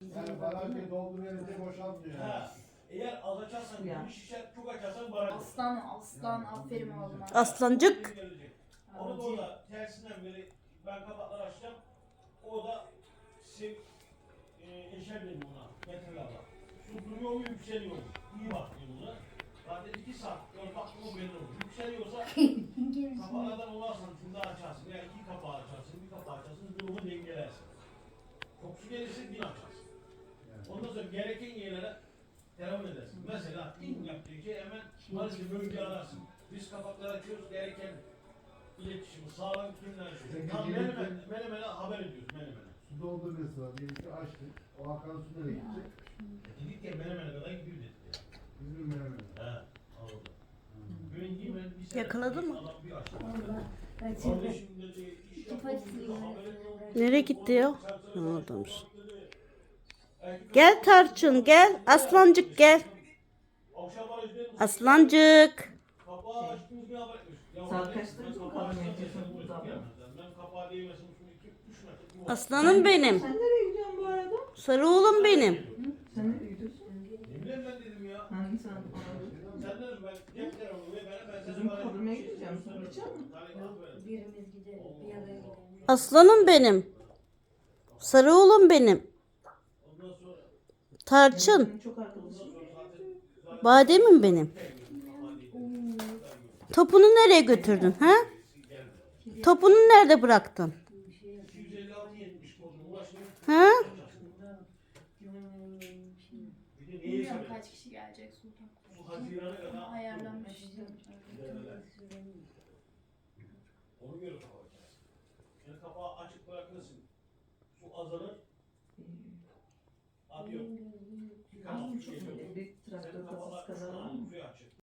Yani barajı dolduruyorduk boşaltmıyor. yani. Ha, eğer az açarsan Ya. bir şişer, çok açarsan baraj. Aslan aslan aferin oğluma. Aslancık. Onu da orada tersinden beri ben kapakları açacağım. O da sev, e, eşer benim ona. Metal abla. Su duruyor mu yükseliyor mu? İyi bak buna. Zaten iki saat dört baktım o belli olur. Yükseliyorsa kapaklardan on santim daha açarsın. Yani iki kapağı açarsın, bir kapağı açarsın. Durumu dengelersin. Çok su gelirse bin sonra gereken yerlere devam edersin. Mesela ilk yaptığı şey hemen barajı bölge ararsın. Biz kapakları açıyoruz, gereken iletişimi sağlam kimler açıyor. Tam diyelim menemene, ki- menemene haber ediyoruz menemene. Su dolduruyorsa var. Diyelim ki açtık. O akan su nereye gidecek? Dedik ya menemene kadar gidiyor dedik ya. Bizim menemen. He, anladım. Yakaladın mı? dedi, dedi. Nereye gitti ya? Ne adammış. Gel Tarçın gel. Aslancık gel. Aslancık. Aslanım benim. Sen nereye gidiyorsun bu arada? Sarı oğlum benim. Sen nereye gidiyorsun? Ne bileyim ben dedim ya. Hangi sen? Sen ne ben cep telefonu ve ben ben Bizim korumaya gideceğim. Sen gidecek misin? birimiz gideriz bir araya gidelim. Aslanım benim. Sarı oğlum benim. Tarçın. Bademim benim. Topunu nereye götürdün ha? Topunu nerede bıraktın? 256 70 kodunu ulaşmıyor. Ha? Bilmiyorum kaç kişi gelecek Sultan. Bu Haziran'a kadar Ayarlanmış. Onu göre kapatacağız. Yani kapağı açık bırakırsın. Su azalır yapıyor. Birkaç Türkiye'de. Büyük traktör kafası kadar. Suya açık.